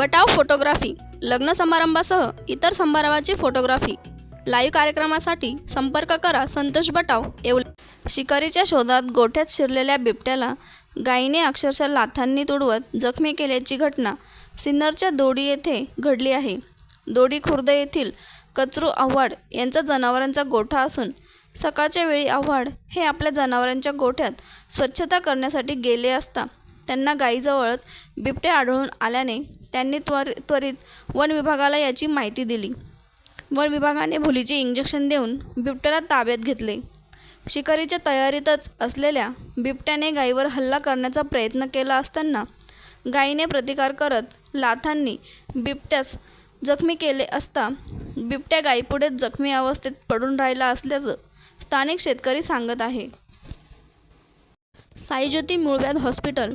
बटाव photography लग्न समारंभासह इतर समारंभाची photography. Live कार्यक्रमासाठी संपर्क करा संतोष बटाव येवला शिकारीच्या शोधात गोठ्यात शिरलेल्या बिबट्याला गायीने अक्षरशः लाथांनी तुडवत जखमी केल्याची घटना सिन्नरच्या दोडी येथे घडली आहे. दोडी खुर्द येथील कचरू आव्हाड यांचा जनावरांचा गोठा असून सकाळच्या वेळी आव्हाड हे आपल्या जनावरांच्या गोठ्यात स्वच्छता करण्यासाठी गेले असता त्यांना गायीजवळच बिबटे आढळून आल्याने त्यांनी त्वर त्वरित वन विभागाला याची माहिती दिली. वन विभागाने भुलीचे इंजेक्शन देऊन बिबट्याला ताब्यात घेतले. शिकारीच्या तयारीतच असलेल्या बिबट्याने गायीवर हल्ला करण्याचा प्रयत्न केला असताना गायीने प्रतिकार करत लाथांनी बिबट्यास जखमी केले असता बिबट्या गायीपुढेच जखमी अवस्थेत पडून राहिला असल्याचं स्थानिक शेतकरी सांगत आहे. साईज्योती मूळव्याध हॉस्पिटल